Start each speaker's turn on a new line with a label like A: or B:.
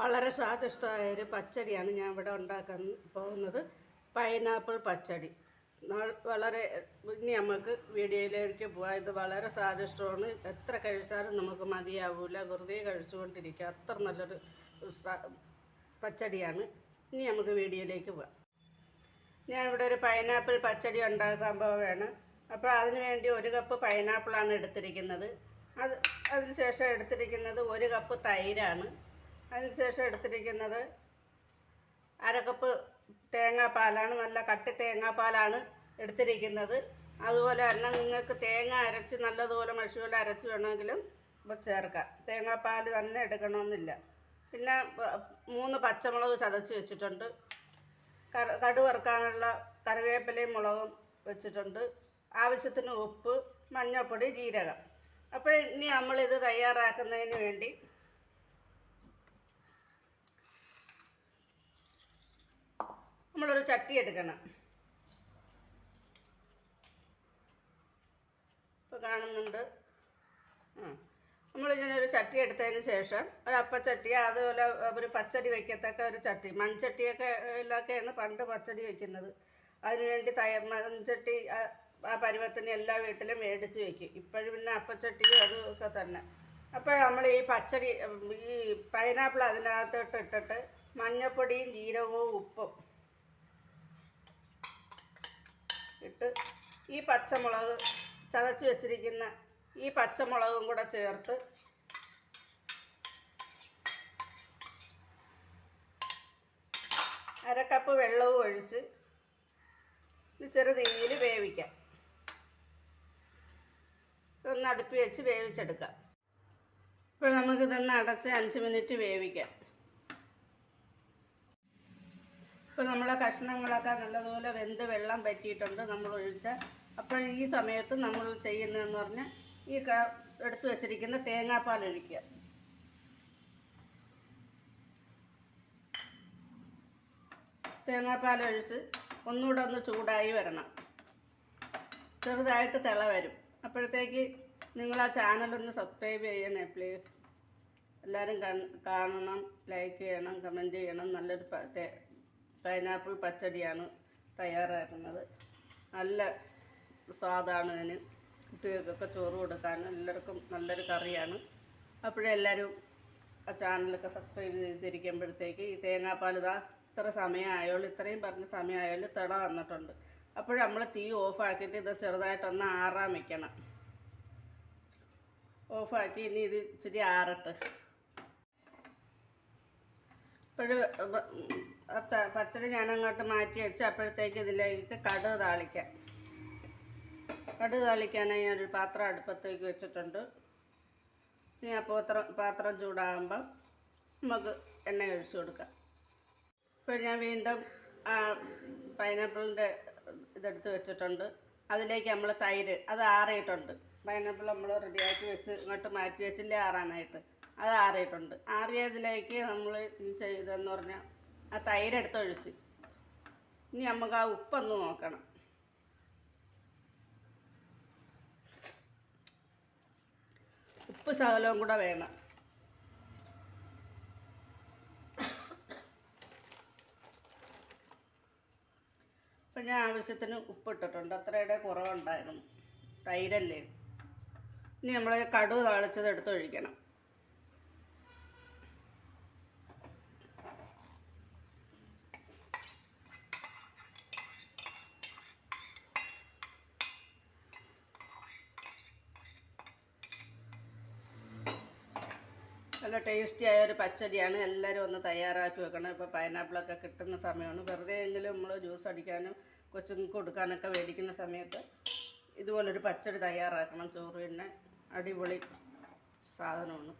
A: വളരെ സ്വാദിഷ്ടമായ ഒരു പച്ചടിയാണ് ഞാൻ ഇവിടെ ഉണ്ടാക്കാൻ പോകുന്നത്. പൈനാപ്പിൾ പച്ചടി. വളരെ ഇനി നമുക്ക് വീഡിയോയിലേക്ക് പോകാം ഇത് വളരെ സ്വാദിഷ്ടമാണ്. എത്ര കഴിച്ചാലും നമുക്ക് മതിയാവില്ല വെറുതെ കഴിച്ചുകൊണ്ടിരിക്കുക. അത്ര നല്ലൊരു പച്ചടിയാണ്. ഇനി നമുക്ക് വീഡിയോയിലേക്ക് പോകാം ഞാൻ ഇവിടെ ഒരു പൈനാപ്പിൾ പച്ചടി ഉണ്ടാക്കാൻ പോവുകയാണ്. അപ്പോൾ അതിന് വേണ്ടി ഒരു കപ്പ് പൈനാപ്പിളാണ് എടുത്തിരിക്കുന്നത്. അത് അതിനുശേഷം എടുത്തിരിക്കുന്നത് ഒരു കപ്പ് തൈരാണ്. അതിനുശേഷം എടുത്തിരിക്കുന്നത് അരക്കപ്പ് കപ്പ് തേങ്ങാപ്പാലാണ് നല്ല കട്ടി തേങ്ങാപ്പാലാണ് എടുത്തിരിക്കുന്നത്. അതുപോലെ തന്നെ നിങ്ങൾക്ക് തേങ്ങ അരച്ച് നല്ലതുപോലെ മഷിപോലെ അരച്ച് വേണമെങ്കിലും ചേർക്കാം. തേങ്ങാപ്പാൽ തന്നെ എടുക്കണമെന്നില്ല. പിന്നെ മൂന്ന് പച്ചമുളക് ചതച്ച് വെച്ചിട്ടുണ്ട്. കടു വറുക്കാനുള്ള കറിവേപ്പിലയും മുളകും വെച്ചിട്ടുണ്ട്. ആവശ്യത്തിന് ഉപ്പ് മഞ്ഞൾപ്പൊടി ജീരകം. അപ്പോൾ ഇനി നമ്മളിത് തയ്യാറാക്കുന്നതിന് വേണ്ടി നമ്മളൊരു ചട്ടി എടുക്കണം. ഇപ്പോൾ കാണുന്നുണ്ട്. നമ്മളിങ്ങനെ ഒരു ചട്ടി എടുത്തതിന് ശേഷം ഒരു അപ്പച്ചട്ടി അതുപോലെ ഒരു പച്ചടി വയ്ക്കത്തക്ക ഒരു ചട്ടി മൺചട്ടിയൊക്കെ യിലൊക്കെയാണ് പണ്ട് പച്ചടി വെക്കുന്നത്. അതിനുവേണ്ടി തയ മൺചട്ടി ആ- പരുവത്തിന് എല്ലാ വീട്ടിലും മേടിച്ച് വെക്കും. ഇപ്പോഴും പിന്നെ അപ്പച്ചട്ടിയും അതൊക്കെ തന്നെ. അപ്പോൾ നമ്മൾ ഈ പച്ചടി ഈ പൈനാപ്പിൾ അതിനകത്തോട്ട് ഇട്ടിട്ട് മഞ്ഞൾപ്പൊടിയും ജീരകവും ഉപ്പും ഇട്ട് ഈ പച്ചമുളക് ചതച്ച് വെച്ചിരിക്കുന്ന ഈ പച്ചമുളകും കൂടെ ചേർത്ത് അര കപ്പ് വെള്ളവും ഒഴിച്ച് ഇത് ചെറു തീയിൽ വേവിക്കാം. ഇതൊന്ന് അടുപ്പി വെച്ച് വേവിച്ചെടുക്കാം. ഇപ്പോൾ നമുക്കിതൊന്ന് അടച്ച് അഞ്ച് മിനിറ്റ് വേവിക്കാം. ഇപ്പോൾ നമ്മളെ കഷ്ണങ്ങളൊക്കെ നല്ലതുപോലെ വെന്ത് വെള്ളം പറ്റിയിട്ടുണ്ട് നമ്മൾ ഒഴിച്ച. അപ്പോൾ ഈ സമയത്ത് നമ്മൾ ചെയ്യുന്നതെന്ന് പറഞ്ഞാൽ ഈ എടുത്തു വച്ചിരിക്കുന്ന തേങ്ങാപ്പാൽ ഒഴിക്കുക. തേങ്ങാപ്പാൽ ഒഴിച്ച് ഒന്നുകൂടെ ഒന്ന് ചൂടായി വരണം. ചെറുതായിട്ട് തിള വരും. അപ്പോഴത്തേക്ക് നിങ്ങൾ ആ ചാനലൊന്ന് സബ്സ്ക്രൈബ് ചെയ്യണേ പ്ലീസ് എല്ലാവരും കാണണം ലൈക്ക് ചെയ്യണം കമന്റ് ചെയ്യണം. നല്ലൊരു പൈനാപ്പിൾ പച്ചടിയാണ് തയ്യാറാക്കുന്നത്. നല്ല സ്വാദാണ് ഇതിന് കുട്ടികൾക്കൊക്കെ ചോറ് കൊടുക്കാൻ എല്ലാവർക്കും നല്ലൊരു കറിയാണ്. അപ്പോഴെല്ലാവരും ആ ചാനലൊക്കെ സബ്സ്ക്രൈബ് ചെയ്തിരിക്കുമ്പോഴത്തേക്ക് ഈ തേങ്ങാപ്പാൽ ഇതാ ഇത്ര സമയമായാലും ഇത്രയും പറഞ്ഞ സമയമായാലും തിള വന്നിട്ടുണ്ട്. അപ്പോൾ നമ്മൾ തീ ഓഫാക്കിയിട്ട് ഇത് ചെറുതായിട്ടൊന്ന് ആറാൻ വെക്കണം. ഓഫാക്കി ഇനി ഇത് ഇച്ചിരി ആറട്ടെ. ഇപ്പോഴ് പച്ചടി ഞാൻ അങ്ങോട്ട് മാറ്റി വെച്ച് അപ്പോഴത്തേക്ക് ഇതിലേക്ക് കടുക് താളിക്കാം. കടുക് താളിക്കാനായി ഞാനൊരു പാത്രം അടുപ്പത്തേക്ക് വെച്ചിട്ടുണ്ട്. ഇനി ആ പാത്രം പാത്രം ചൂടാകുമ്പം നമുക്ക് എണ്ണ ഒഴിച്ചു കൊടുക്കാം. ഇപ്പോൾ ഞാൻ വീണ്ടും ആ പൈനാപ്പിളിന്റെ ഇതെടുത്ത് വെച്ചിട്ടുണ്ട്. അതിലേക്ക് നമ്മൾ തൈര് അത് ആറിയിട്ടുണ്ട്. പൈനാപ്പിൾ നമ്മൾ റെഡിയാക്കി വെച്ച് ഇങ്ങോട്ട് മാറ്റി വെച്ചില്ലേ ആറാനായിട്ട്. അത് ആറിയിട്ടുണ്ട്. ആറിയതിലേക്ക് നമ്മൾ ചെയ്തതെന്ന് പറഞ്ഞാൽ ആ തൈര് എടുത്തൊഴിച്ച് ഇനി നമുക്ക് ആ ഉപ്പൊന്ന് നോക്കണം. ഉപ്പ് ശകലവും കൂടെ വേണം. അപ്പം ഞാൻ ആവശ്യത്തിന് ഉപ്പിട്ടിട്ടുണ്ട്. അത്രയുടെ കുറവുണ്ടായിരുന്നു. തൈരല്ലേ? ഇനി നമ്മൾ കടുവ് താളിച്ചത് എടുത്തൊഴിക്കണം നല്ല ടേസ്റ്റി ആയ ഒരു പച്ചടിയാണ്. എല്ലാവരും ഒന്ന് തയ്യാറാക്കി വെക്കണം. ഇപ്പോൾ പൈനാപ്പിളൊക്കെ കിട്ടുന്ന സമയമാണ്. വെറുതെ എങ്കിലും നമ്മൾ ജ്യൂസ് അടിക്കാനും കൊച്ചുങ്ങൾക്ക് കൊടുക്കാനൊക്കെ മേടിക്കുന്ന സമയത്ത് ഇതുപോലൊരു പച്ചടി തയ്യാറാക്കണം. ചോറ് തന്നെ അടിപൊളി സാധനമാണ്.